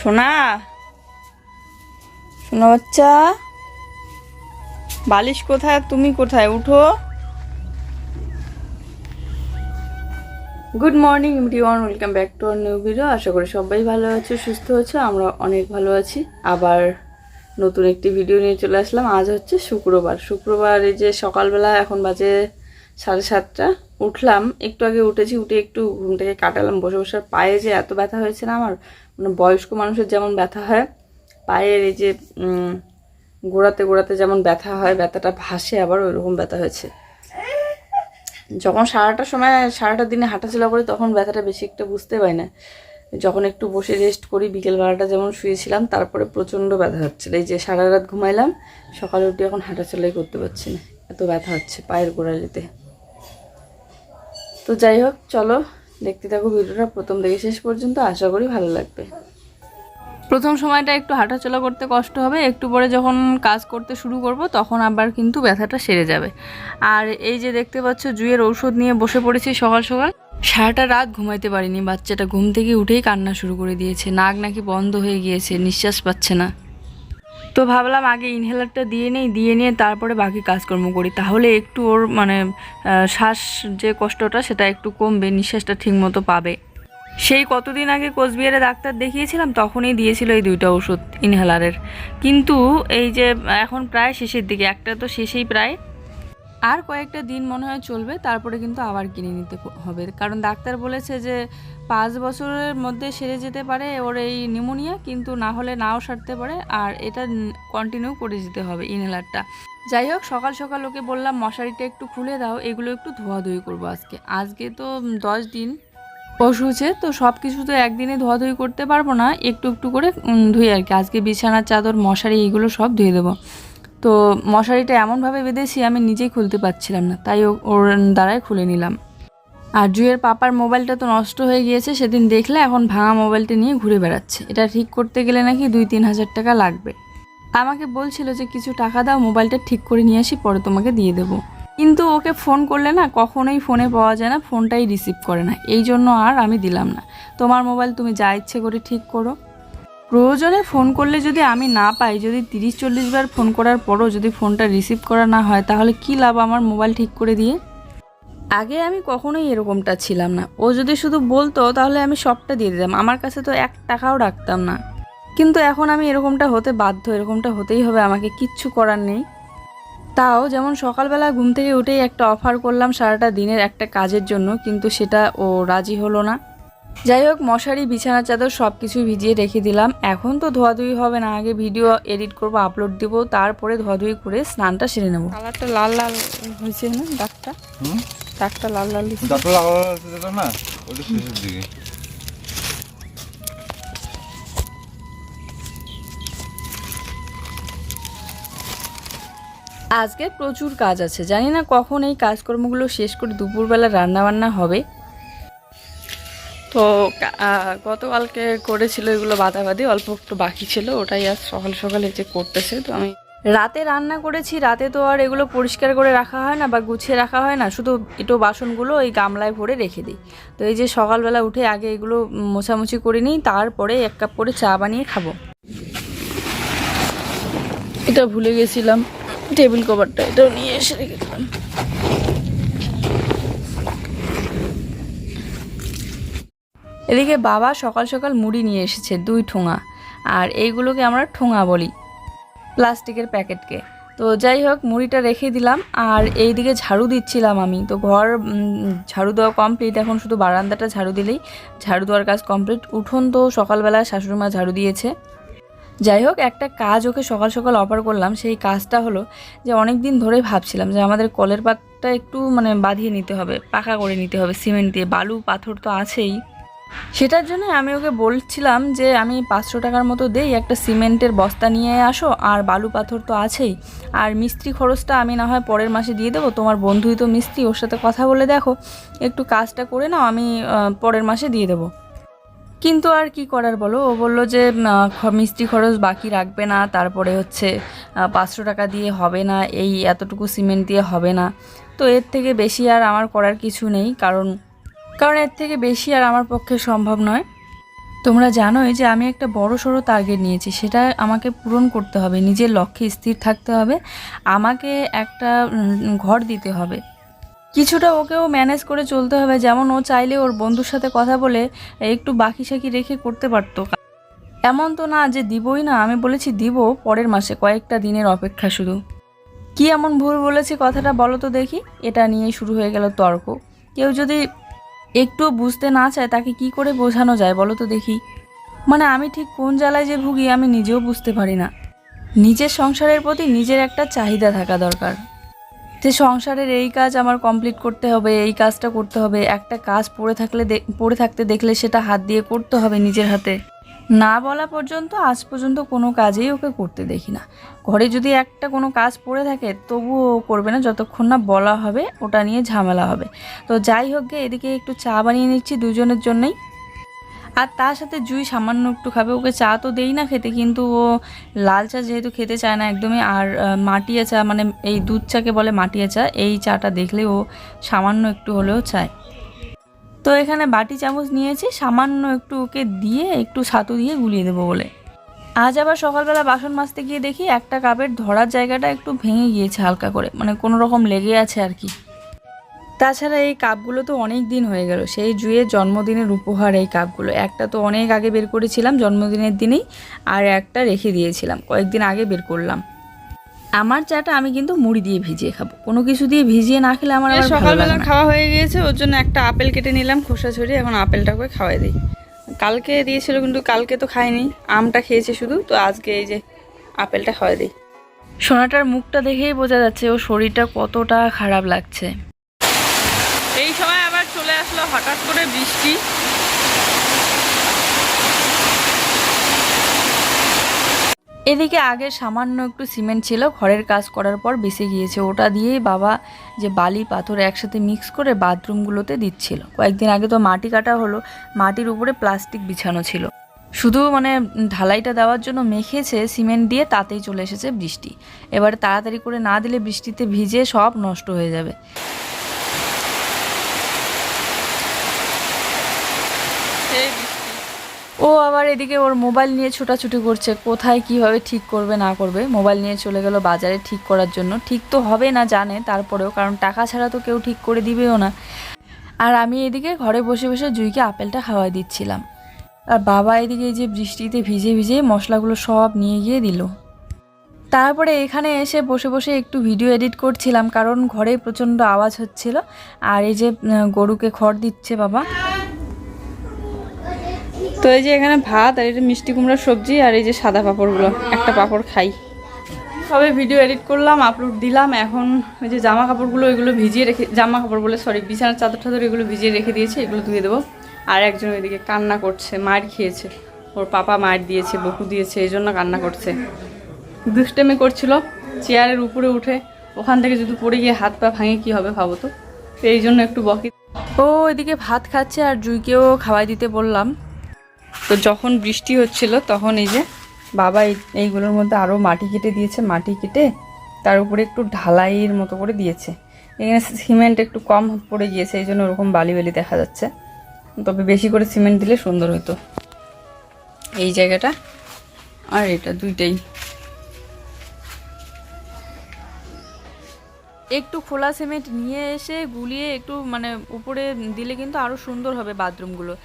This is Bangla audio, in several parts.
সোনা? সোনা বাচ্চা? বালিশ কোথায়? তুমি কোথায়? উঠো। Good morning everyone welcome back to our new video আশা করি সবাই ভালো আছে, সুস্থ আছে। আমরা অনেক ভালো আছি। আবার নতুন একটি ভিডিও নিয়ে চলে আসলাম। আজ হচ্ছে শুক্রবার। শুক্রবার এই যে সকালবেলা এখন বাজে সাড়ে সাতটা। উঠলাম। একটু আগে উঠেছি, উঠে একটু ঘুম থেকে কাটালাম। বসে বসে পায়ে যে এত ব্যথা হয়েছে না আমার বয়স্ক মানুষের যেমন ব্যথা হয়, পায়ের এই যে গোড়াতে গোড়াতে যেমন ব্যথা হয়, ব্যথাটা ভাসে, আবার ওইরকম ব্যথা হয়েছে। যখন সারাটা সময়, সারাটা দিনে হাঁটাচলা করি, তখন ব্যথাটা বেশি একটা বুঝতে পারি না। যখন একটু বসে রেস্ট করি বিকেলবেলাটা যেমন শুয়েছিলাম, তারপরে প্রচণ্ড ব্যথা হচ্ছিল এই যে সারা রাত ঘুমাইলাম, সকালে উঠে এখন হাঁটাচলাই করতে পারছি না। এত ব্যথা হচ্ছে পায়ের গোড়ালিতে। তো যাই হোক, চলো দেখতে থাকো ভিডিওটা প্রথম থেকে শেষ পর্যন্ত, আশা করি ভালো লাগবে। প্রথম সময়টা একটু হাঁটাচলা করতে কষ্ট হবে, একটু পরে যখন কাজ করতে শুরু করব, তখন আবার কিন্তু ব্যথাটা সেরে যাবে। আর এই যে দেখতে পাচ্ছ জুয়ের ঔষধ নিয়ে বসে পড়েছি সকাল সকাল। সারাটা রাত ঘুমাইতে পারিনি, বাচ্চাটা ঘুম থেকে উঠেই কান্না শুরু করে দিয়েছে, নাক নাকি বন্ধ হয়ে গিয়েছে, নিঃশ্বাস পাচ্ছে না। তো ভাবলাম আগে ইনহেলারটা দিয়ে নেই, দিয়ে নিয়ে তারপরে বাকি কাজকর্ম করি। তাহলে একটু ওর মানে শ্বাস যে কষ্টটা, সেটা একটু কমবে, নিঃশ্বাসটা ঠিকমতো পাবে। সেই কতদিন আগে কোচবিহারে ডাক্তার দেখিয়েছিলাম, তখনই দিয়েছিল এই দুইটা ওষুধ ইনহেলারের কিন্তু এই যে, এখন প্রায় শেষের দিকে, একটা তো শেষেই প্রায়। আর কয়েকটা দিন মনে হয় চলবে, তারপরে কিন্তু আবার কিনে নিতে হবে। কারণ ডাক্তার বলেছে যে, পাঁচ বছরের মধ্যে সেরে যেতে পারে ওর এই নিউমোনিয়া, কিন্তু না হলে নাও সারতে পারে আর এটা কন্টিনিউ করে যেতে হবে ইনহেলারটা। যাই হোক, সকাল সকাল ওকে বললাম, মশারিটা একটু খুলে দাও, এগুলো একটু ধোয়াধুয়ি করব আজকে। আজকে তো দশ দিন পশুছে তো সব কিছু তো একদিনে ধোয়াধুয়ি করতে পারব না, একটু একটু করে ধুই আর কি। আজকে বিছানার চাদর, মশারি, এগুলো সব ধুয়ে দেবো। তো মশারিটা এমনভাবে বেঁধেছি, আমি নিজেই খুলতে পারছিলাম না, তাই ওর দ্বারাই খুলে নিলাম। আর জুয়ের পাপার মোবাইলটা তো নষ্ট হয়ে গিয়েছে, সেদিন দেখলে এখন ভাঙা মোবাইলটা নিয়ে ঘুরে বেড়াচ্ছে। এটা ঠিক করতে গেলে নাকি দুই তিন হাজার টাকা লাগবে। আমাকে বলছিল যে, কিছু টাকা দাও, মোবাইলটা ঠিক করে নিয়ে আসি, পরে তোমাকে দিয়ে দেবো। কিন্তু ওকে ফোন করলে না কখনোই ফোনে পাওয়া যায় না, ফোনটাই রিসিভ করে না। এই জন্য আর আমি দিলাম না। তোমার মোবাইল তুমি যা ইচ্ছে করে ঠিক করো। প্রয়োজনে ফোন করলে যদি আমি না পাই, যদি তিরিশ চল্লিশ বার ফোন করার পরও যদি ফোনটা রিসিভ করা না হয়, তাহলে কি লাভ আমার মোবাইল ঠিক করে দিয়ে? আগে আমি কখনোই এরকমটা ছিলাম না। ও যদি শুধু বলতো, তাহলে আমি সবটা দিয়ে দিতাম। আমার কাছে তো এক টাকাও রাখতাম না। কিন্তু এখন আমি এরকমটা হতে বাধ্য, এরকমটা হতেই হবে, আমাকে কিচ্ছু করার নেই। তাও যেমন সকালবেলা ঘুম থেকে উঠেই একটা অফার করলাম সারাটা দিনের একটা কাজের জন্য, কিন্তু সেটা ও রাজি হলো না। যাই হোক মশারি বিছানা চাদর সব কিছু ভিজিয়ে রেখে দিলাম। এখন তো ধোয়াধুয়ি হবে না আগে ভিডিও এডিট করব আপলোড দিব তারপরে ধোয়াধুয়ি করে স্নানটা সেরে নেব। কালারটা লাল লাল হয়েছে না দাগটা? হুম? দাগটা লাল লাল লাগানো আছে যেটা না ওটা শেষের দিকে। আজকে প্রচুর কাজ আছে জানি না কখন এই কাজকর্মগুলো শেষ করে দুপুরবেলা রান্না বান্না হবে। তো গতকালকে করেছিল এগুলো বাদাবাদি অল্প একটু বাকি ছিল ওটাই আজ সকাল সকালে যে করতেছে তো আমি রাতে রান্না করেছি রাতে তো আর এগুলো পরিষ্কার করে রাখা হয় না বা গুছিয়ে রাখা হয় না শুধু এটো বাসনগুলো ওই গামলায় ভরে রেখে দিই। তো এই যে সকালবেলা উঠে আগে এগুলো মোছামুছি করে নিই তারপরে এক কাপ করে চা বানিয়ে খাব। এটা ভুলে গেছিলাম টেবিল কভারটা এটাও নিয়ে এসে রেখে দিলাম। এদিকে বাবা সকাল সকাল মুড়ি নিয়ে এসেছে, দুই ঠোঙা। আর এইগুলোকে আমরা ঠোঙা বলি, প্লাস্টিকের প্যাকেটকে। তো যাই হোক, মুড়িটা রেখে দিলাম, আর এইদিকে ঝাড়ু দিচ্ছিলাম আমি। তো ঘর ঝাড়ু দেওয়া কমপ্লিট, এখন শুধু বারান্দাটা ঝাড়ু দিলেই ঝাড়ু দেওয়ার কাজ কমপ্লিট। উঠোন তো সকালবেলা শাশুড়িমা ঝাড়ু দিয়েছে। যাই হোক, একটা কাজ ওকে সকাল সকাল অফার করলাম, সেই কাজটা হলো যে অনেক দিন ধরে ভাবছিলাম যে আমাদের কলের পাতটা একটু মানে বাঁধিয়ে নিতে হবে, পাকা করে নিতে হবে, সিমেন্ট দিয়ে। বালু, পাথর তো আছেই। সেটার জন্য আমি ওকে বলছিলাম যে আমি পাঁচশো টাকার মতো দেই, একটা সিমেন্টের বস্তা নিয়ে আসো, আর বালু পাথর তো আছেই। আর মিস্ত্রি খরচটা আমি না হয় পরের মাসে দিয়ে দেবো, তোমার বন্ধুই তো মিস্ত্রি, ওর সাথে কথা বলে দেখো। একটু কাজটা করে নাও, আমি পরের মাসে দিয়ে দেবো। কিন্তু আর কি করার বলো? ও বলল যে মিস্ত্রি খরচ বাকি রাখবে না, তারপরে হচ্ছে পাঁচশো টাকা দিয়ে হবে না, এই এতটুকু সিমেন্ট দিয়ে হবে না। তো এর থেকে বেশি আর আমার করার কিছু নেই, কারণ কারণ এর থেকে বেশি আর আমার পক্ষে সম্ভব নয়। তোমরা জানোই যে আমি একটা বড় সড়ো টার্গেট নিয়েছি, সেটা আমাকে পূরণ করতে হবে, নিজের লক্ষ্যে স্থির থাকতে হবে, আমাকে একটা ঘর দিতে হবে। কিছুটা ওকেও ম্যানেজ করে চলতে হবে, যেমন ও চাইলে ওর বন্ধুর সাথে কথা বলে একটু বাকি সাকি রেখে করতে পারতো। এমন তো না যে দিবই না, আমি বলেছি দিব পরের মাসে, কয়েকটা দিনের অপেক্ষা শুধু। কি এমন ভুল বলেছি কথাটা বলো তো দেখি, এটা নিয়ে শুরু হয়ে গেল তর্ক। কেউ যদি একটু বুঝতে না চায় তাকে কি করে বোঝানো যায় বলো তো দেখি। মানে আমি ঠিক কোন জ্বালায় যে ভুগি আমি নিজেও বুঝতে পারি না। নিজের সংসারের প্রতি নিজের একটা চাহিদা থাকা দরকার। যে সংসারের এই কাজ আমার কমপ্লিট করতে হবে, এই কাজটা করতে হবে, একটা কাজ পড়ে থাকলে পড়ে থাকতে দেখলে সেটা হাত দিয়ে করতে হবে নিজের হাতে। না বলা পর্যন্ত আজ পর্যন্ত কোনো কাজেই ওকে করতে দেখি না। ঘরে যদি একটা কোনো কাজ পড়ে থাকে, তবুও করবে না, যতক্ষণ না বলা হবে, ওটা নিয়ে ঝামেলা হবে। তো যাই হোক গে, এদিকে একটু চা বানিয়ে নিচ্ছি দুজনের জন্যই। আর তার সাথে জুই সামান্য একটু খাবে। ওকে চা তো দেই না খেতে, কিন্তু ও লাল চা যেহেতু খেতে চায় না একদমই, আর মাটিয়া চা মানে এই দুধ চাকে বলে মাটিয়া চা, এই চাটা দেখলে ও সামান্য একটু হলেও চায়। তো এখানে বাটি চামচ নিয়েছি, সামান্য একটু ওকে দিয়ে একটু ছাতু দিয়ে গুলিয়ে দেবো বলে। আজ আবার সকালবেলা বাসন মাজতে গিয়ে দেখি একটা কাপের ধরার জায়গাটা একটু ভেঙে গিয়েছে হালকা করে মানে কোনো রকম লেগে আছে আর কি। তাছাড়া এই কাপগুলো তো অনেক দিন হয়ে গেল, সেই জুয়ের জন্মদিনের উপহার এই কাপগুলো। একটা তো অনেক আগে বের করেছিলাম জন্মদিনের দিনেই, আর একটা রেখে দিয়েছিলাম, কয়েকদিন আগে বের করলাম। আমার চাটা আমি কিন্তু মুড়ি দিয়ে ভিজিয়ে খাব। কোনো কিছু দিয়ে ভিজিয়ে না খেলে আমার সকালবেলা খাওয়া হয়ে গিয়েছে ওর জন্য একটা আপেল কেটে নিলাম খোসা ছড়িয়ে এখন আপেলটাকে খাওয়াই দিই। কালকে দিয়েছিল কিন্তু কালকে তো খাইনি আমটা খেয়েছে শুধু তো আজকে এই যে আপেলটা খাওয়াই দিই। সোনাটার মুখটা দেখেই বোঝা যাচ্ছে ও শরীরটা কতটা খারাপ লাগছে। এই সময় আবার চলে আসলো হঠাৎ করে বৃষ্টি। এদিকে আগে সামান্য একটু সিমেন্ট ছিল, ঘরের কাজ করার পর বেঁচে গিয়েছে। ওটা দিয়েই বাবা যে বালি, পাথর একসাথে মিক্স করে বাথরুমগুলোতে দিচ্ছিল। কয়েকদিন আগে তো মাটি কাটা হলো, মাটির উপরে প্লাস্টিক বিছানো ছিল। শুধু মানে ঢালাইটা দেওয়ার জন্য মেখেছে সিমেন্ট দিয়ে, তাতেই চলে এসেছে বৃষ্টি। এবার তাড়াতাড়ি করে না দিলে বৃষ্টিতে ভিজে সব নষ্ট হয়ে যাবে এই বৃষ্টি ও আবার এদিকে ওর মোবাইল নিয়ে ছোটাছুটি করছে, কোথায় কীভাবে ঠিক করবে, না করবে, মোবাইল নিয়ে চলে গেল বাজারে ঠিক করার জন্য। ঠিক তো হবে না জানে তারপরেও, কারণ টাকা ছাড়া তো কেউ ঠিক করে দিবেও না। আর আমি এদিকে ঘরে বসে বসে জুইকে আপেলটা খাওয়াই দিচ্ছিলাম। আর বাবা এদিকে যে বৃষ্টিতে ভিজে ভিজে মশলাগুলো সব নিয়ে গিয়ে দিল। তারপরে এখানে এসে বসে বসে একটু ভিডিও এডিট করছিলাম, কারণ ঘরে প্রচণ্ড আওয়াজ হচ্ছিল। আর এই যে গরুকে খড় দিচ্ছে বাবা। তো এই যে এখানে ভাত আর যে মিষ্টি কুমড়ার সবজি আর এই যে সাদা পাঁপড়গুলো। একটা পাঁপড় খাই। সবে ভিডিও এডিট করলাম আপলোড দিলাম, এখন ওই যে জামা কাপড়গুলো এগুলো ভিজিয়ে রেখে জামা কাপড় বলে সরি বিছানার চাদর টাদর এগুলো ভিজিয়ে রেখে দিয়েছে, এগুলো ধুয়ে দেবো। আর একজন ওইদিকে কান্না করছে, মার খেয়েছে। ওর পাপা মার দিয়েছে, বকু দিয়েছে, এই জন্য কান্না করছে। দুষ্টেমি করছিল, চেয়ারের উপরে উঠে, ওখান থেকে যদি পড়ে গিয়ে হাত পা ভাঙে কি হবে ভাবো তো এই জন্য একটু বকি ও, এদিকে ভাত খাচ্ছে আর জুইকেও খাওয়াই দিতে বললাম। তো যখন বৃষ্টি হচ্ছিল, তখন এই যে বাবা এই- এইগুলোর মধ্যে আরও মাটি কেটে দিয়েছে, মাটি কেটে তার উপরে একটু ঢালাইয়ের মতো করে দিয়েছে। এখানে সিমেন্ট একটু কম পড়ে গিয়েছে, এই জন্য ওরকম বালি বালি দেখা যাচ্ছে। তবে বেশি করে সিমেন্ট দিলে সুন্দর হতো। এই জায়গাটা আর এটা দুইটাই। একটু খোলা সিমেন্ট নিয়ে এসে গুলিয়ে একটু মানে উপরে দিলে কিন্তু আরও সুন্দর হবে বাথরুমগুলো।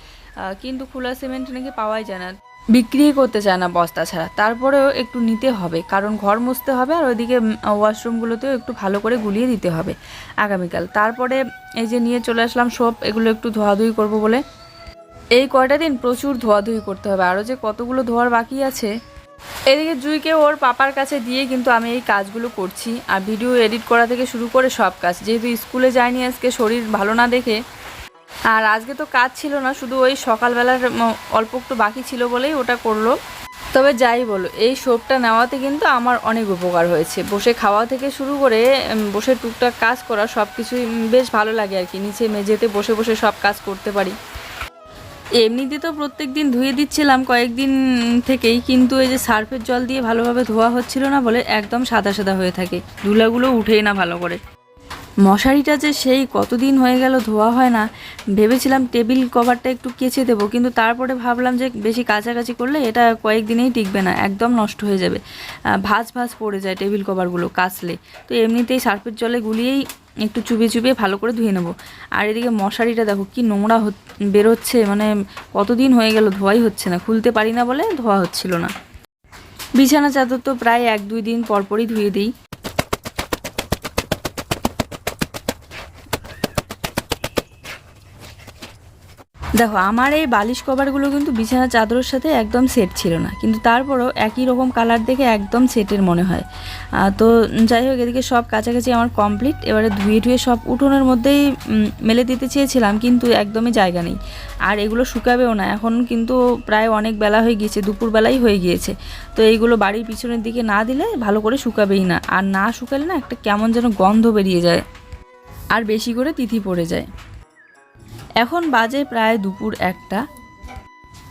কিন্তু খোলা সিমেন্ট নাকি পাওয়াই যায় না। বিক্রি করতে চায় না বস্তা ছাড়া। তারপরেও একটু নিতে হবে, কারণ ঘর মুছতে হবে আর ওইদিকে ওয়াশরুমগুলোতেও একটু ভালো করে গুলিয়ে দিতে হবে আগামীকাল। তারপরে এই যে নিয়ে চলে আসলাম সব, এগুলো একটু ধোয়াধুয়ি করব বলে। এই কয়টা দিন প্রচুর ধোয়াধুয়ি করতে হবে, আরও যে কতগুলো ধোয়ার বাকি আছে। এদিকে জুইকে ওর পাপার কাছে দিয়ে কিন্তু আমি এই কাজগুলো করছি, আর ভিডিও এডিট করা থেকে শুরু করে সব কাজ। যেহেতু স্কুলে যায়নি আজকে, শরীর ভালো না দেখে আর আজকে তো কাজ ছিল না, শুধু ওই সকালবেলার অল্প একটু বাকি ছিল বলেই ওটা করল। তবে যাই বলো, এই সোপটা নেওয়াতে কিন্তু আমার অনেক উপকার হয়েছে। বসে খাওয়া থেকে শুরু করে বসে টুকটাক কাজ করা সব কিছুই বেশ ভালো লাগে আর কি। নিচে মেঝেতে বসে বসে সব কাজ করতে পারি। এমনিতে তো প্রত্যেক দিন ধুয়ে দিচ্ছিলাম কয়েকদিন থেকেই, কিন্তু এই যে সার্ফের জল দিয়ে ভালোভাবে ধোয়া হচ্ছিল না বলে একদম সাদা সাদা হয়ে থাকে। ধুলাগুলো উঠেই না ভালো করে। মশারিটা যে সেই কতদিন হয়ে গেল ধোয়া হয় না, ভেবেছিলাম টেবিল কভারটা একটু কেচে দেবো, কিন্তু তারপরে ভাবলাম যে বেশি কাছাকাছি করলে এটা কয়েকদিনেই টিকবে না, একদম নষ্ট হয়ে যাবে। ভাঁজ ভাঁজ পড়ে যায় টেবিল কভারগুলো কাচলে, তো এমনিতেই সার্ফের জলে গুলিয়েই একটু চুবিয়ে চুবিয়ে ভালো করে ধুয়ে নেব। আর এদিকে মশারিটা দেখো কি নোংরা বেরোচ্ছে মানে কতদিন হয়ে গেল ধোয়াই হচ্ছে না, খুলতে পারি না বলে ধোয়া হচ্ছিল না। বিছানা চাদর তো প্রায় এক দুই দিন পরপরই ধুয়ে দিই। দেখো, আমার এই বালিশ কভারগুলো কিন্তু বিছানা চাদরের সাথে একদম সেট ছিল না। কিন্তু তারপরও একই রকম কালার দেখে একদম সেটের মনে হয়। তো যাই হোক, এদিকে সব কাছাকাছি আমার কমপ্লিট এবারে ধুয়ে ধুয়ে সব উঠোনের মধ্যেই মেলে দিতে চেয়েছিলাম, কিন্তু একদমই জায়গা নেই। আর এগুলো শুকাবেও না। এখন কিন্তু প্রায় অনেক বেলা হয়ে গিয়েছে, দুপুরবেলাই হয়ে গিয়েছে। তো এইগুলো বাড়ির পিছনের দিকে না দিলে ভালো করে শুকাবেই না। আর না শুকালে না একটা কেমন যেন গন্ধ বেরিয়ে যায়। আর বেশি করে তিথি পড়ে যায়। এখন বাজে প্রায় দুপুর একটা।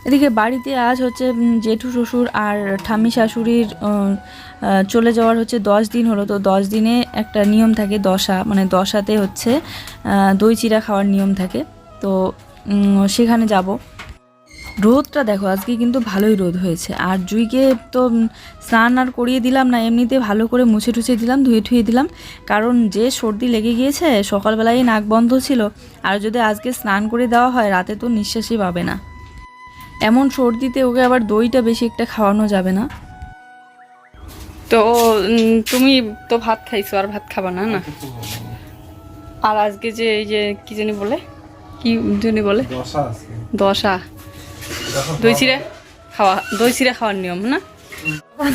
এদিকে বাড়িতে আজ হচ্ছে জেঠু শ্বশুর আর ঠাম্মি শাশুড়ির চলে যাওয়ার হচ্ছে দশ দিন হলো। তো দশ দিনে একটা নিয়ম থাকে দশা মানে দশাতে হচ্ছে দই চিরা খাওয়ার নিয়ম থাকে। তো সেখানে যাব। রোদটা দেখো আজকে কিন্তু ভালোই রোদ হয়েছে। আর জুইকে তো স্নান আর করিয়ে দিলাম না এমনিতে ভালো করে মুছে টুছে দিলাম ধুয়ে ধুয়ে দিলাম। কারণ যে সর্দি লেগে গিয়েছে সকালবেলায় নাক বন্ধ ছিল। আর যদি আজকে স্নান করে দেওয়া হয় রাতে তো নিঃশ্বাসই পাবে না। এমন সর্দিতে ওকে আবার দইটা বেশি একটা খাওয়ানো যাবে না। তো তুমি তো ভাত খাইছো আর ভাত খাবা না না? আর আজকে যে এই যে কি জানি বলে? কি জানি বলে? দশা। দই চিড়ে খাওয়া দই চিড়ে খাওয়ার নিয়ম না?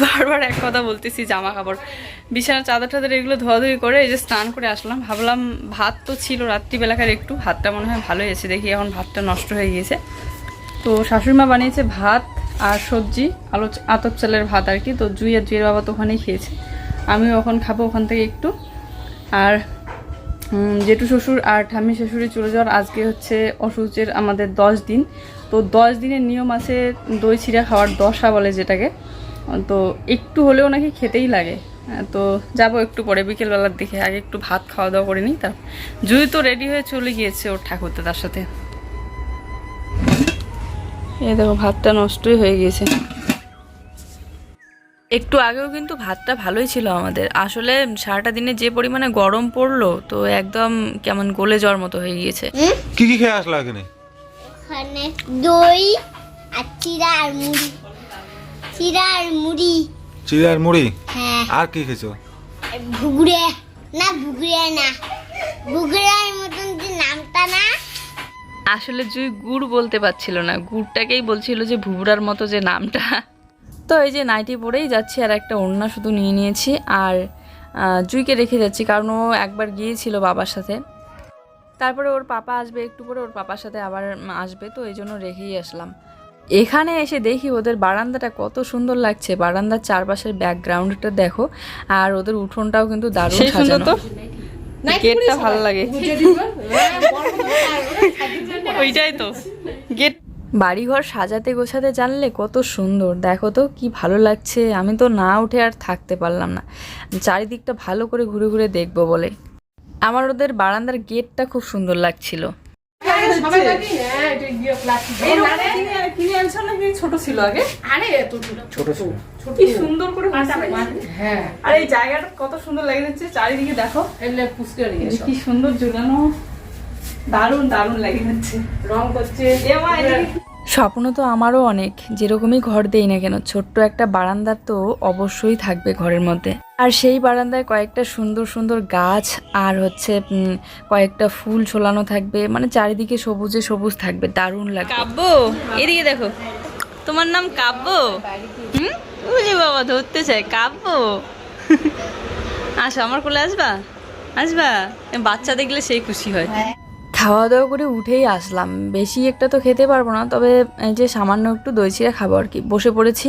বারবার এক কথা বলতেছি জামা কাপড়। বিছানার চাদর টাদর এগুলো ধোয়াধুয়ি করে এই যে স্নান করে আসলাম। ভাবলাম ভাত তো ছিল রাত্রিবেলাকার একটু ভাতটা মনে হয় ভালোই আছে দেখি এখন ভাতটা নষ্ট হয়ে গিয়েছে। তো শাশুড়িমা বানিয়েছে ভাত আর সবজি আলো আতপ চালের ভাত আর কি। তো জুই আর জুইয়ের বাবা তো ওখানেই খেয়েছে। আমিও এখন খাব ওখান থেকে একটু। আর জেঠু শ্বশুর আর ঠাম্মি শ্বশুরে চলে যাওয়ার আজকে হচ্ছে অসুচের আমাদের দশ দিন। তো দশ দিনের নিয়ম আছে দই চিড়া খাওয়ার দশা বলে যেটাকে। তো একটু হলেও নাকি খেতেই লাগে। হ্যাঁ, তো যাব একটু পরে বিকেলবেলার দিকে। আগে একটু ভাত খাওয়া দাওয়া করে নিই তার জুই তো রেডি হয়ে চলে গিয়েছে ওর ঠাকুরতে তার সাথে। এই দেখো ভাতটা নষ্টই হয়ে গিয়েছে। একটু আগেও কিন্তু ভাতটা ভালোই ছিল আমাদের। আসলে সারাটা দিনে যে পরিমাণে গরম পড়ল তো একদম কেমন গলে জ্বর মতো হয়ে গিয়েছে। কি কি খেয়ে আসলা এখানে? ওখানে দই আর চিরা আর মুড়ি। চিরা আর মুড়ি। চিড়ার মুড়ি? হ্যাঁ। আর কি খেয়েছো? আর না ভুগুড়ে না। ভুগুড়ার মতন যে নামটা না। আসলে জুই গুড় বলতে পারছিল না গুড়টাকেই বলছিল যে ভুবুরার মতো যে নামটা। তো এই যে নাইটি পরেই যাচ্ছি আর একটা ওড়না শুধু নিয়ে নিয়েছি। আর জুইকে রেখে যাচ্ছি কারণ ও একবার গিয়েছিল বাবার সাথে। তারপরে ওর পাপা আসবে একটু পরে ওর পাপার সাথে আবার আসবে তো এই জন্য রেখেই আসলাম। এখানে এসে দেখি ওদের বারান্দাটা কত সুন্দর লাগছে। বারান্দার চারপাশের ব্যাকগ্রাউন্ডটা দেখো আর ওদের উঠোনটাও কিন্তু দারুণ সাজানো। তো। গেটটা ভালো লাগে। ওইটাই তো। গেট বাড়িঘর সাজাতে গোছাতে জানলে কত সুন্দর। দেখো তো কি ভালো লাগছে। আমি তো না উঠে আর থাকতে পারলাম না। চারিদিকটা ভালো করে ঘুরে ঘুরে দেখব বলে। আমার ওদের বারান্দার গেটটা খুব সুন্দর লাগছিল। নাকি? ছোট ছিল আগে? কি সুন্দর করে হ্যাঁ। আর এই জায়গাটা কত সুন্দর লাগে যাচ্ছে চারিদিকে দেখো। কি সুন্দর ঝুলানো। দারুণ দারুণ লাগে যাচ্ছে রং করছে। স্বপ্ন তো আমারও অনেক। যেরকমই ঘর দেই না কেন, ছোট্ট একটা বারান্দা তো অবশ্যই থাকবে ঘরের মধ্যে। আর সেই বারান্দায় কয়েকটা সুন্দর সুন্দর গাছ আর হচ্ছে কয়েকটা ফুল ঝোলানো থাকবে। মানে চারিদিকে সবুজে সবুজ থাকবে, দারুণ লাগবে। কাব্য, এদিকে দেখো। তোমার নাম কাব্য? হুম? বুঝি বাবা ধরতে চাই কাব্য। আসো, আমার কোলে আসবা? আসবা? বাচ্চা দেখলে সেই খুশি হয়। খাওয়া দাওয়া করে উঠেই আসলাম। বেশি একটা তো খেতে পারব না তবে এই যে সামান্য একটু দই চিড়া খাব আর কি। বসে পড়েছি।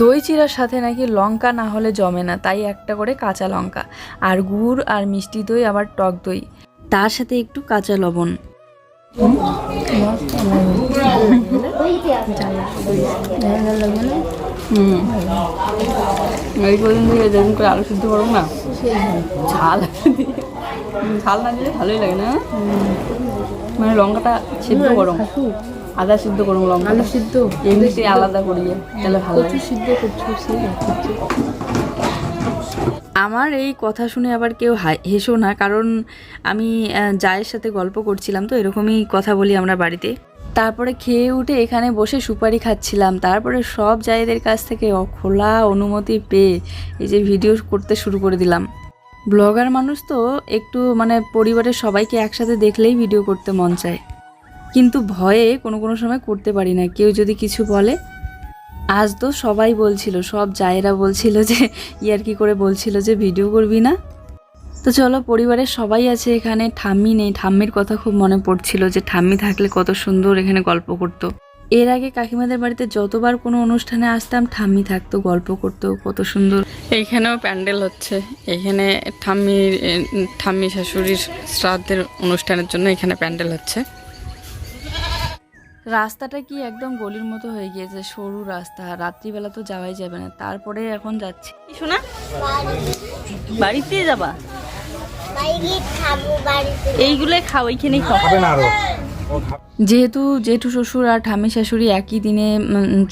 দই চিড়ার সাথে নাকি লঙ্কা না হলে জমে না তাই একটা করে কাঁচা লঙ্কা আর গুড় আর মিষ্টি দই আবার টক দই। তার সাথে একটু কাঁচা লবণ। এই পর্যন্ত আলু সিদ্ধ করো না? ঝাল। ঝাল না দিলে ভালোই লাগে না? মানে লঙ্কাটা সিদ্ধ গরম। আদা সিদ্ধ গরম লঙ্কা আলু সিদ্ধ। এমনিতে আলাদা করিয়ে তাহলে ভালো লাগে। সিদ্ধ আমার এই কথা শুনে আবার কেউ হাই- হেসো না কারণ আমি জায়ের সাথে গল্প করছিলাম তো এরকমই কথা বলি আমরা বাড়িতে। তারপরে খেয়ে উঠে এখানে বসে সুপারি খাচ্ছিলাম। তারপরে সব জায়েদের কাছ থেকে খোলা অনুমতি পেয়ে এই যে ভিডিও করতে শুরু করে দিলাম। ব্লগার মানুষ তো একটু মানে পরিবারের সবাইকে একসাথে দেখলেই ভিডিও করতে মন চায়। কিন্তু ভয়ে কোনো কোনো সময় করতে পারি না। কেউ যদি কিছু বলে, আজ তো সবাই বলছিল, সব জায়েরা বলছিল যে, ইয়ার কি করে বলছিল যে ভিডিও করবি না? তো চলো, পরিবারের সবাই আছে এখানে। ঠাম্মি নেই। ঠাম্মির কথা খুব মনে পড়ছিল যে, ঠাম্মি থাকলে কত সুন্দর এখানে গল্প করতো। এর আগে কাকিমাদের বাড়িতে যতবার কোনো অনুষ্ঠানে আসতাম ঠাম্মি থাকতো গল্প করতো কত সুন্দর। এইখানেও প্যান্ডেল হচ্ছে। এখানে ঠাম্মির ঠাম্মি শাশুড়ির শ্রাদ্ধের অনুষ্ঠানের জন্য এখানে প্যান্ডেল হচ্ছে। রাস্তাটা কি একদম গলির মতো হয়ে গিয়েছে সরু রাস্তা। রাত্রিবেলা তো যাওয়াই যাবে না তারপরে এখন যাচ্ছি। কি শোনা? বাড়িতে যাবা? এইগুলো খাও এইখানেই খাও। যেহেতু জেঠু শ্বশুর আর ঠামি শাশুড়ি একই দিনে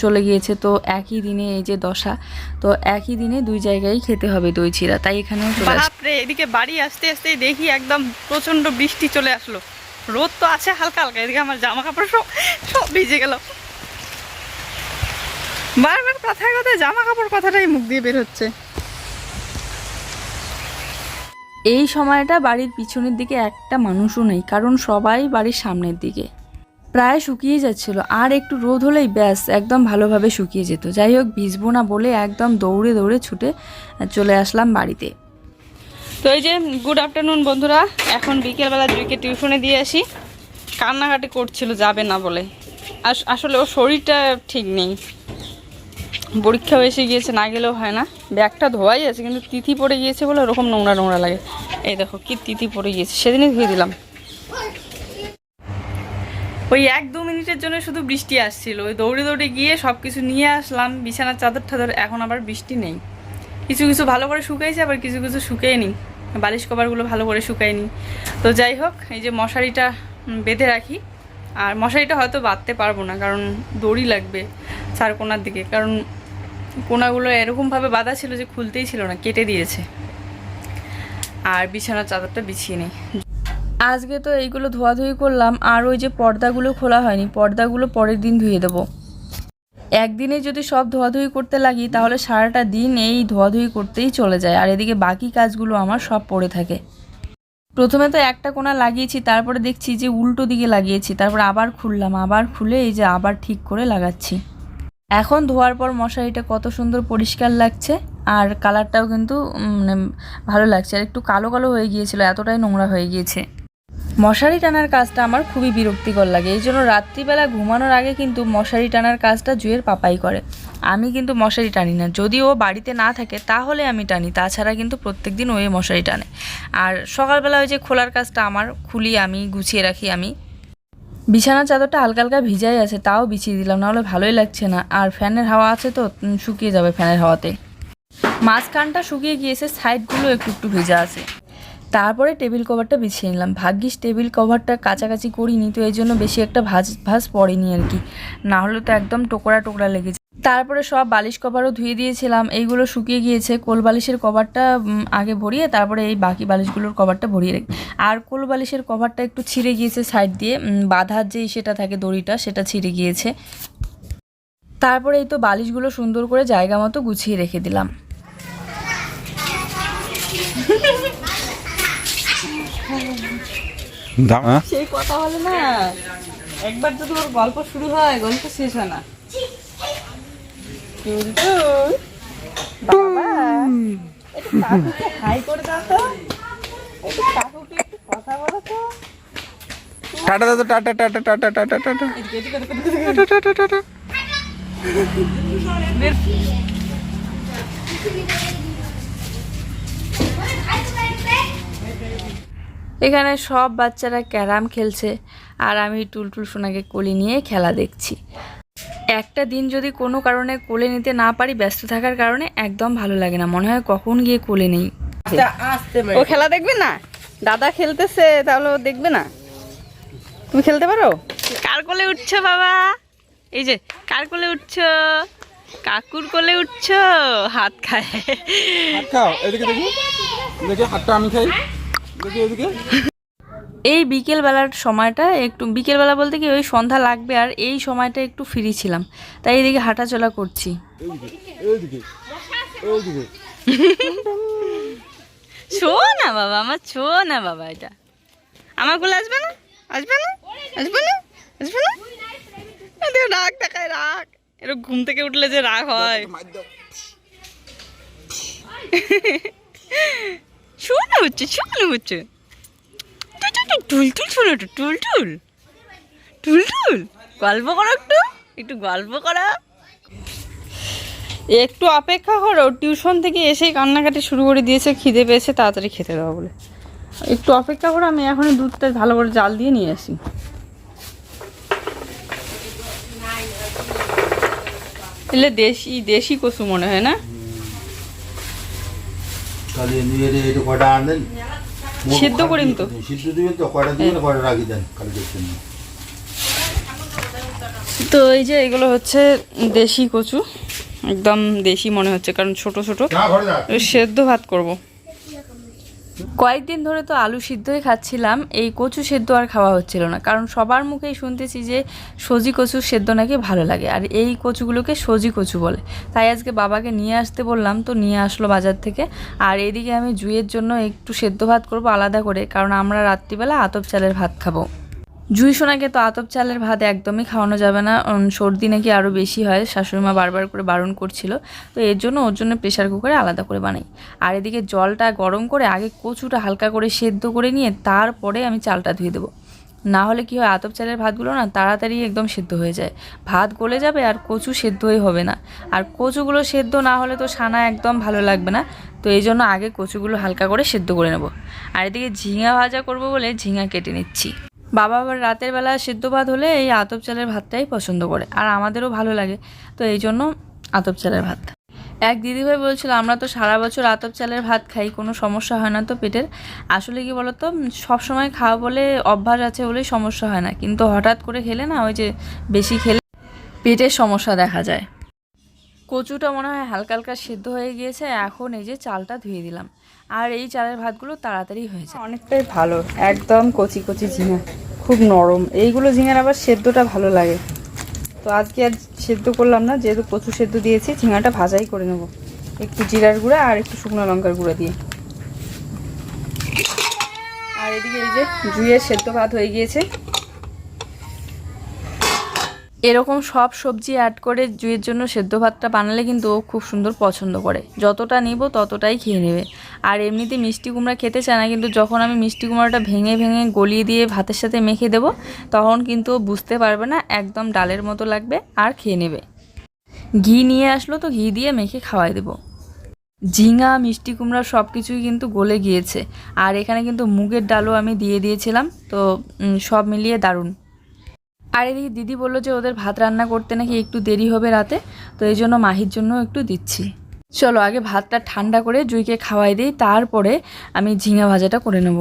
চলে গিয়েছে, তো একই দিনে এই যে দশা, তো একই দিনে দুই জায়গায় খেতে হবে দই চিরা, তাই এখানেও চলে বাপরে, এদিকে বাড়ি আসতে আসতেই দেখি একদম প্রচণ্ড বৃষ্টি চলে আসলো। রোদ তো আছে হালকা হালকা, এদিকে আমার জামা কাপড় সব সব ভিজে গেল। বারবার কথায় কথায় জামা কাপড় কথাটাই মুখ দিয়ে বের হচ্ছে। এই সময়টা বাড়ির পিছনের দিকে একটা মানুষও নেই, কারণ সবাই বাড়ির সামনের দিকে। প্রায় শুকিয়ে যাচ্ছিল, আর একটু রোদ হলেই ব্যাস, একদম ভালোভাবে শুকিয়ে যেত। যাই হোক, ভিজবো না বলে একদম দৌড়ে দৌড়ে ছুটে চলে আসলাম বাড়িতে। তো এই যে গুড আফটারনুন বন্ধুরা, এখন বিকেলবেলা জুইকে টিউশনে দিয়ে আসি। কান্নাকাটি করছিল, যাবে না বলে। আস- আসলে ওর শরীরটা ঠিক নেই। পরীক্ষাও এসে গিয়েছে, না গেলেও হয় না। ব্যাগটা ধোয়াই আছে, কিন্তু তিথি পড়ে গিয়েছে বলে ওরকম নোংরা নোংরা লাগে। এই দেখো কি তিথি পড়ে গিয়েছে, সেদিনই ধুয়ে দিলাম। ওই এক দু মিনিটের জন্য শুধু বৃষ্টি আসছিল। ওই দৌড়ে দৌড়ে গিয়ে সব কিছু নিয়ে আসলাম, বিছানার চাদর টাদর এখন আবার বৃষ্টি নেই। কিছু কিছু ভালো করে শুকাইছে, আবার কিছু কিছু শুকায়নি বালিশ কভারগুলো ভালো করে শুকায়নি। তো যাই হোক, এই যে মশারিটা বেঁধে রাখি। আর মশারিটা হয়তো বাঁধতে পারব না, কারণ দড়ি লাগবে চার কোনার দিকে। কারণ কোনাগুলো এরকমভাবে বাঁধা ছিল যে খুলতেই ছিল না, কেটে দিয়েছে। আর বিছানার চাদরটা বিছিয়ে নিই। আজকে তো এইগুলো ধোয়াধুয়ি করলাম, আর ওই যে পর্দাগুলো খোলা হয়নি, পর্দাগুলো পরের দিন ধুয়ে দেবো। একদিনে যদি সব ধোয়াধুয়ি করতে লাগি, তাহলে সারাটা দিন এই ধোয়াধুয়ি করতেই চলে যায়, আর এদিকে বাকি কাজগুলো আমার সব পড়ে থাকে। প্রথমে তো একটা কোনা লাগিয়েছি, তারপরে দেখছি যে উল্টো দিকে লাগিয়েছি, তারপর আবার খুললাম, আবার খুলে এই যে আবার ঠিক করে লাগাচ্ছি। এখন ধোয়ার পর মশারিটা কত সুন্দর পরিষ্কার লাগছে, আর কালারটাও কিন্তু মানে ভালো লাগছে। আর একটু কালো কালো হয়ে গিয়েছিল, এতটাই নোংরা হয়ে গিয়েছে। মশারি টানার কাজটা আমার খুবই বিরক্তিকর লাগে। এই জন্য রাত্রিবেলা ঘুমানোর আগে কিন্তু মশারি টানার কাজটা জুয়ের পাপাই করে। আমি কিন্তু মশারি টানি না। যদি ও বাড়িতে না থাকে, তাহলে আমি টানি। তাছাড়া কিন্তু প্রত্যেক দিন ওই মশারি টানে। আর সকালবেলা ওই যে খোলার কাজটা আমার খুলি, আমি গুছিয়ে রাখি, আমি বিছানার চাদরটা হালকা হালকা ভিজাই আছে, তাও বিছিয়ে দিলাম, নাহলে ভালোই লাগছে না। আর ফ্যানের হাওয়া আছে তো শুকিয়ে যাবে ফ্যানের হাওয়াতে। মাঝখানটা শুকিয়ে গিয়েছে, সাইডগুলো একটু একটু ভেজা আছে। তারপরে টেবিল কভারটা বিছিয়ে নিলাম। ভাগ্যিস টেবিল কভারটা কাছাকাছি করিনি, তো এই জন্য বেশি একটা ভাজ ভাজ পড়েনি আর কি। না হলে তো একদম টোকরা টোকরা লেগেছে তারপরে সব বালিশ কভারও ধুয়ে দিয়েছিলাম। এইগুলো শুকিয়ে গিয়েছে। কোল বালিশের কভারটা আগে ভরিয়ে তারপরে এই বাকি বালিশগুলোর কভারটা ভরিয়ে রাখি আর কোল বালিশের কভারটা একটু ছিঁড়ে গিয়েছে সাইড দিয়ে। বাঁধার যেই সেটা থাকে দড়িটা সেটা ছিঁড়ে গিয়েছে। তারপরে এই তো বালিশগুলো সুন্দর করে জায়গা মতো গুছিয়ে রেখে দিলাম। হ্যাঁ? সেই কথা হলে না। একবার যদি ওর গল্প শুরু হয় গল্প শেষ হয় না। টাটা দাদা টাটা। টাটা টাটা টাটা এখানে সব বাচ্চারা ক্যারাম খেলছে আর আমি টুলটুল সোনাকে কোলে নিয়ে খেলা দেখছি একটা দিন যদি কোনো কারণে কোলে নিতে না পারি ব্যস্ত থাকার কারণে একদম ভালো লাগে না। মনে হয় কখন গিয়ে কোলে নেই। ও খেলা দেখবে না? দাদা খেলতেছে তাহলে ও দেখবে না? তুমি খেলতে পারো? কার কোলে উঠছো বাবা? এই যে কার কোলে উঠছো? কাকুর কোলে উঠছো? হাত খায়। হাত খাও এদিকে দেখি। দেখি হাতটা আমি খাই। দেখি এদিকে। এই বিকেলবেলার সময়টা একটু, বিকেলবেলা বলতে কি ওই সন্ধ্যা লাগবে আর এই সময়টা একটু ফ্রি ছিলাম। তাই এদিকে হাঁটাচলা করছি। ছো না বাবা, আমার ছো না বাবা এটা। আমার কোলে আসবে না? আসবে না? আসবে না? আসবে না? রাগ দেখায়, রাগ। এরকম ঘুম থেকে উঠলে যে রাগ হয়। শোনা হচ্ছে শোনা হচ্ছে। টুল টুল শোনো তো টুল টুল টুল টুল গল্প করো একটু। একটু গল্প করো। একটু অপেক্ষা করো টিউশন থেকে এসেই কান্নাকাটি শুরু করে দিয়েছে খিদে পেয়েছে তাড়াতাড়ি খেতে দেওয়া বলে। একটু অপেক্ষা করো আমি এখনই দুধটা ভালো করে জাল দিয়ে নিয়ে আসি। এলে দেশি দেশি কচু মনে হয় না? তাহলে কটা আনলেন? সিদ্ধ করিম তো। সিদ্ধ দিবেন তো কয়টা দিবেন? কয়টা রাখি দেন কালকের জন্য? তো এই যে এগুলো হচ্ছে দেশি কচু একদম দেশি মনে হচ্ছে কারণ ছোট ছোট। সেদ্ধ ভাত করব। কয়েকদিন ধরে তো আলু সিদ্ধই খাচ্ছিলাম, এই কচু সেদ্ধ আর খাওয়া হচ্ছিল না। কারণ সবার মুখেই শুনতেছি যে সজি কচু সেদ্ধ নাকি ভালো লাগে, আর এই কচুগুলোকে সজি কচু বলে। তাই আজকে বাবাকে নিয়ে আসতে বললাম, তো নিয়ে আসলো বাজার থেকে। আর এদিকে আমি জুয়ের জন্য একটু সেদ্ধ ভাত করব আলাদা করে, কারণ আমরা রাত্রিবেলা আতপ চালের ভাত খাব। জুই সোনাকে তো আতপ চালের ভাত একদমই খাওয়ানো যাবে না। সর্দি নাকি আরও বেশি হয়। শাশুড়িমা বারবার করে বারণ করছিল। তো এর জন্য ওর জন্য প্রেশার কুকারে আলাদা করে বানাই। আর এদিকে জলটা গরম করে আগে কচুটা হালকা করে সেদ্ধ করে নিয়ে তারপরে আমি চালটা ধুয়ে দেবো। না হলে কি হয়, আতপ চালের ভাতগুলো না তাড়াতাড়ি একদম সেদ্ধ হয়ে যায়। ভাত গলে যাবে আর কচু সেদ্ধই হবে না। আর কচুগুলো সেদ্ধ না হলে তো সানা একদম ভালো লাগবে না। তো এই জন্য আগে কচুগুলো হালকা করে সেদ্ধ করে নেব। আর এদিকে ঝিঙা ভাজা করব বলে ঝিঙা কেটে নিচ্ছি। বাবা আবার রাতের বেলা সেদ্ধ ভাত হলে এই আতপ চালের ভাতটাই পছন্দ করে, আর আমাদেরও ভালো লাগে। তো এই জন্য আতপ চালের ভাত। এক দিদিভাই বলছিল, আমরা তো সারা বছর আতপ চালের ভাত খাই, কোনো সমস্যা হয় না তো পেটের। আসলে কি বলতো, সব সময় খাওয়া বলে অভ্যাস আছে বলেই সমস্যা হয় না। কিন্তু হঠাৎ করে খেলে না, ওই যে বেশি খেলে পেটের সমস্যা দেখা যায়। কচুটা মনে হয় হালকা হালকা সেদ্ধ হয়ে গিয়েছে, এখন এই যে চালটা ধুয়ে দিলাম। আর এই চালের ভাতগুলো তাড়াতাড়ি হয়ে যায়। অনেকটাই ভালো, একদম কচি কচি ঝিঙা, খুব নরম। এইগুলো ঝিঙার আবার সেদ্ধটা ভালো লাগে। তো আজকে আর সেদ্ধ করলাম না, যেহেতু কচু সেদ্ধ দিয়েছি, ঝিঙাটা ভাজাই করে নেব। একটু জিরার গুঁড়া আর একটু শুকনো লঙ্কার গুঁড়া দিয়ে। আর এদিকে এই যে জুইয়ের সেদ্ধ ভাত হয়ে গিয়েছে। এরকম সব সবজি অ্যাড করে জুইয়ের জন্য সেদ্ধ ভাতটা বানালে কিন্তু ও খুব সুন্দর পছন্দ করে। যতটা নিব ততটাই খেয়ে নেবে। আর এমনিতে মিষ্টি কুমড়া খেতে চায় না, কিন্তু যখন আমি মিষ্টি কুমড়াটা ভেঙে ভেঙে গলিয়ে দিয়ে ভাতের সাথে মেখে দেব, তখন কিন্তু বুঝতে পারবে না একদম ডালের মতো লাগবে আর খেয়ে নেবে। ঘি নিয়ে আসলো তো ঘি দিয়ে মেখে খাওয়াই দেবো। ঝিঙা, মিষ্টি কুমড়া সব কিছুই কিন্তু গলে গিয়েছে। আর এখানে কিন্তু মুগের ডালও আমি দিয়ে দিয়েছিলাম, তো সব মিলিয়ে দারুণ। আর এদিকে দিদি বলল যে ওদের ভাত রান্না করতে নাকি একটু দেরি হবে রাতে, তো এই জন্য মাহির জন্য একটু দিচ্ছি। চলো, আগে ভাতটা ঠান্ডা করে জুইকে খাওয়াই দিই, তারপরে আমি ঝিঙা ভাজাটা করে নেব।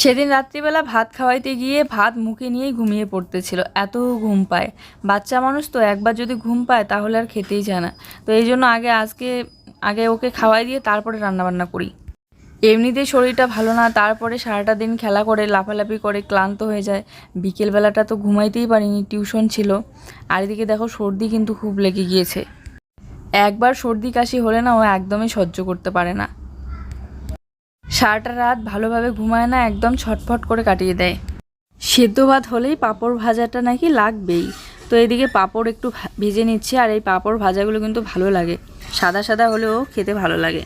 সেদিন রাত্রিবেলা ভাত খাওয়াইতে গিয়ে ভাত মুখে নিয়েই ঘুমিয়ে পড়তেছিল, এত ঘুম পায়। বাচ্চা মানুষ তো একবার যদি ঘুম পায় তাহলে আর খেতেই চায় না। তো এই জন্য আগে আজকে, আগে ওকে খাওয়াই দিয়ে তারপরে রান্নাবান্না করি। এমনিতেই শরীরটা ভালো না, তারপরে সারাটা দিন খেলা করে, লাফালাফি করে ক্লান্ত হয়ে যায়। বিকেলবেলাটা তো ঘুমাইতেই পারিনি, টিউশন ছিল। আর এদিকে দেখো সর্দি কিন্তু খুব লেগে গিয়েছে। একবার সর্দি কাশি হলে না ও একদমই সহ্য করতে পারে না। সারাটা রাত ভালোভাবে ঘুমায় না, একদম ছটফট করে কাটিয়ে দেয়। সেদ্ধ ভাত হলেই পাঁপড় ভাজাটা নাকি লাগবেই। তো এদিকে পাঁপড় একটু ভেজে নিচ্ছি, আর এই পাঁপড় ভাজাগুলো কিন্তু ভালো লাগে। সাদা সাদা হলেও খেতে ভালো লাগে।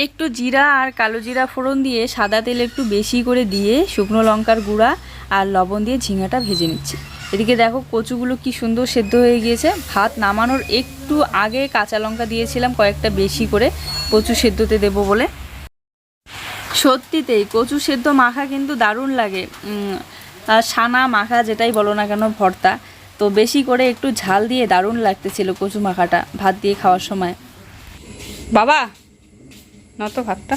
একটু জিরা আর কালো জিরা ফোড়ন দিয়ে সাদা তেল একটু বেশি করে দিয়ে শুকনো লঙ্কার গুঁড়া আর লবণ দিয়ে ঝিঙাটা ভেজে নিচ্ছি। এদিকে দেখো কচুগুলো কি সুন্দর সেদ্ধ হয়ে গিয়েছে। ভাত নামানোর একটু আগে কাঁচা লঙ্কা দিয়েছিলাম, কয়েকটা বেশি করে কচু সেদ্ধতে দেবো বলে। সত্যিতেই কচু সেদ্ধ মাখা কিন্তু দারুণ লাগে। আর সানা মাখা যেটাই বলো না কেন, ভর্তা। তো বেশি করে একটু ঝাল দিয়ে দারুণ লাগতেছিল কচু মাখাটা ভাত দিয়ে খাওয়ার সময়। বাবা না তো ভাতটা।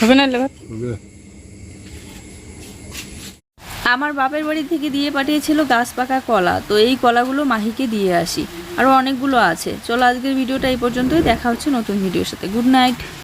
হবে না ভাত? আমার বাপের বাড়ি থেকে দিয়ে পাঠিয়েছিল গাছ পাকা কলা তো এই কলাগুলো মাহিকে দিয়ে আসি। আরও অনেকগুলো আছে। চলো আজকের ভিডিওটা এই পর্যন্তই। দেখা হচ্ছে নতুন ভিডিওর সাথে। Good night.